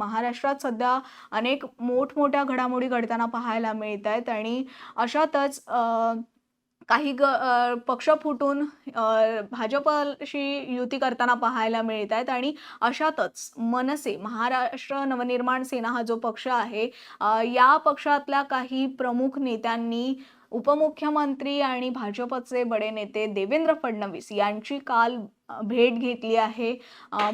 महाराष्ट्रात सध्या अनेक मोठमोठ्या घडामोडी घडताना पाहायला मिळत आहेत आणि अशातच काही ग पक्ष फुटून भाजपशी युती करताना पाहायला मिळत आहेत आणि अशातच मनसे महाराष्ट्र नवनिर्माण सेना हा जो पक्ष आहे या पक्षातल्या काही प्रमुख नेत्यांनी उपमुख्यमंत्री आणि भाजपचे बडे नेते देवेंद्र फडणवीस यांची काल भेट घेतली आहे.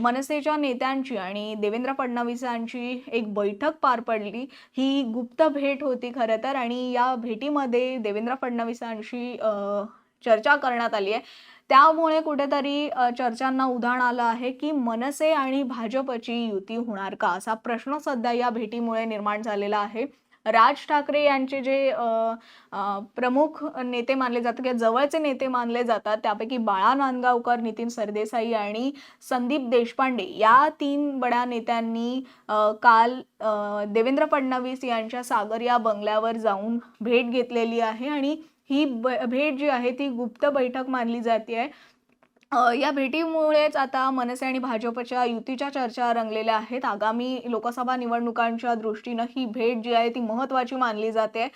मनसेच्या नेत्यांची आणि देवेंद्र फडणवीसांची एक बैठक पार पडली. ही गुप्त भेट होती खरं तर आणि या भेटीमध्ये देवेंद्र फडणवीसांशी चर्चा करण्यात आली आहे. त्यामुळे कुठेतरी चर्चांना उधाण आलं आहे की मनसे आणि भाजपची युती होणार का असा प्रश्न सध्या या भेटीमुळे निर्माण झालेला आहे. राज ठाकरे यांचे जे प्रमुख नेते मानले जातात किंवा जवळचे नेते मानले जातात त्यापैकी बाळा नांदगावकर नितीन सरदेसाई आणि संदीप देशपांडे या तीन बड्या नेत्यांनी काल देवेंद्र फडणवीस यांच्या सागर या बंगल्यावर जाऊन भेट घेतलेली आहे. आणि ही ब भेट जी आहे ती गुप्त बैठक मानली जाते. आहे या भेटीमुळेच आता मनसे आणि भाजपच्या युतीच्या चर्चा रंगलेल्या आहेत. आगामी लोकसभा निवडणुकांच्या दृष्टीनं ही भेट जी आहे ती महत्त्वाची मानली जाते.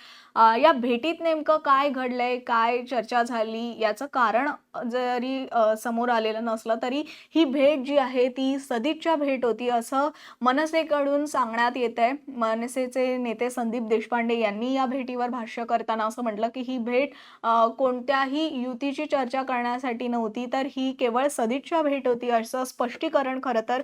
या भेटीत नेमकं काय घडलंय काय चर्चा झाली याचं कारण जरी समोर आलेलं नसलं तरी ही भेट जी आहे ती सदिच्छा भेट होती असं मनसेकडून सांगण्यात येत आहे मनसेचे नेते संदीप देशपांडे यांनी या भेटीवर भाष्य करताना असं म्हटलं की ही भेट कोणत्याही युतीची चर्चा करण्यासाठी नव्हती तर ही केवळ सदिच्छा भेट होती असं स्पष्टीकरण खरं तर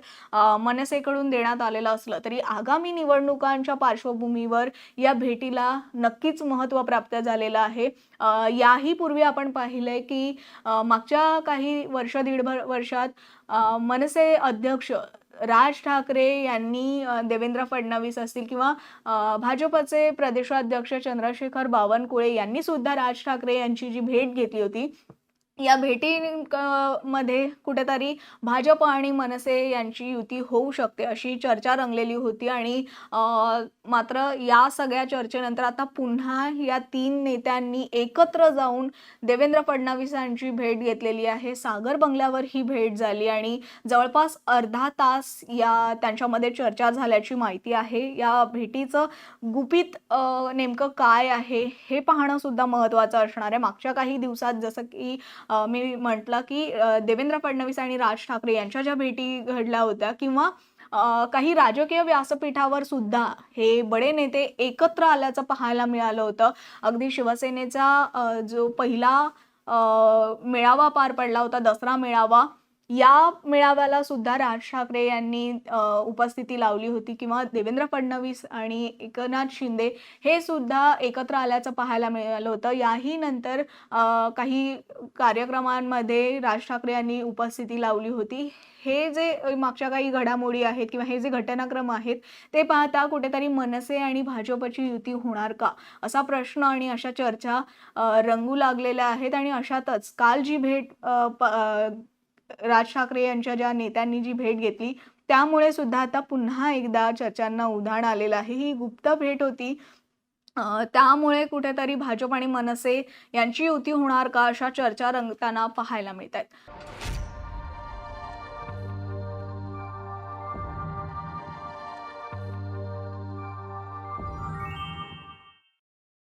मनसेकडून देण्यात आलेलं असलं तरी आगामी निवडणुकांच्या पार्श्वभूमीवर या भेटीला नक्कीच महत्त्व प्राप्त झालेलं आहे. याही पूर्वी आपण पाहिलंय की मागच्या काही वर्ष दीडभर वर्षात मनसे अध्यक्ष राज ठाकरे यांनी देवेंद्र फडणवीस असतील किंवा भाजपचे प्रदेशाध्यक्ष चंद्रशेखर बावनकुळे यांनी सुद्धा राज ठाकरे यांची जी भेट घेतली होती या भेटी क- मध्ये कुठेतरी भाजप आणि मनसे यांची युती होऊ शकते अशी चर्चा रंगलेली होती आणि मात्र या सगळ्या चर्चेनंतर आता पुन्हा या तीन नेत्यांनी एकत्र जाऊन देवेंद्र फडणवीसांची भेट घेतलेली आहे. सागर बंगल्यावर ही भेट झाली आणि जवळपास अर्धा तास या त्यांच्यामध्ये चर्चा झाल्याची माहिती आहे. या भेटीचं गुपित नेमकं काय आहे हे पाहणं सुद्धा महत्त्वाचं असणार आहे. मागच्या काही दिवसात जसं की मी म्हटलं की देवेंद्र फडणवीस आणि राज ठाकरे यांच्या ज्या भेटी घडल्या होत्या किंवा काही राजकीय व्यासपीठावर सुद्धा हे बडे नेते एकत्र आल्याचं पाहायला मिळालं होतं. अगदी शिवसेनेचा जो पहिला मेळावा पार पडला होता दसरा मेळावा या मेळाव्याला सुद्धा राज ठाकरे यांनी उपस्थिती लावली होती किंवा देवेंद्र फडणवीस आणि एकनाथ शिंदे हे सुद्धा एकत्र आल्याचं पाहायला मिळालं होतं. याही नंतर काही कार्यक्रमांमध्ये राज ठाकरे यांनी उपस्थिती लावली होती. हे जे मागच्या काही घडामोडी आहेत किंवा हे जे घटनाक्रम आहेत ते पाहता कुठेतरी मनसे आणि भाजपची युती होणार का? असा प्रश्न आणि अशा चर्चा रंगू लागलेल्या आहेत आणि अशातच काल जी भेट प- राज ठाकरे यांच्या ज्या नेत्यांनी जी भेट घेतली त्यामुळे सुद्धा आता पुन्हा एकदा चर्चांना उधाण आलेलं आहे. ही गुप्त भेट होती. त्यामुळे कुठेतरी भाजप आणि मनसे यांची युती होणार का अशा चर्चा रंगताना पाहायला मिळत आहेत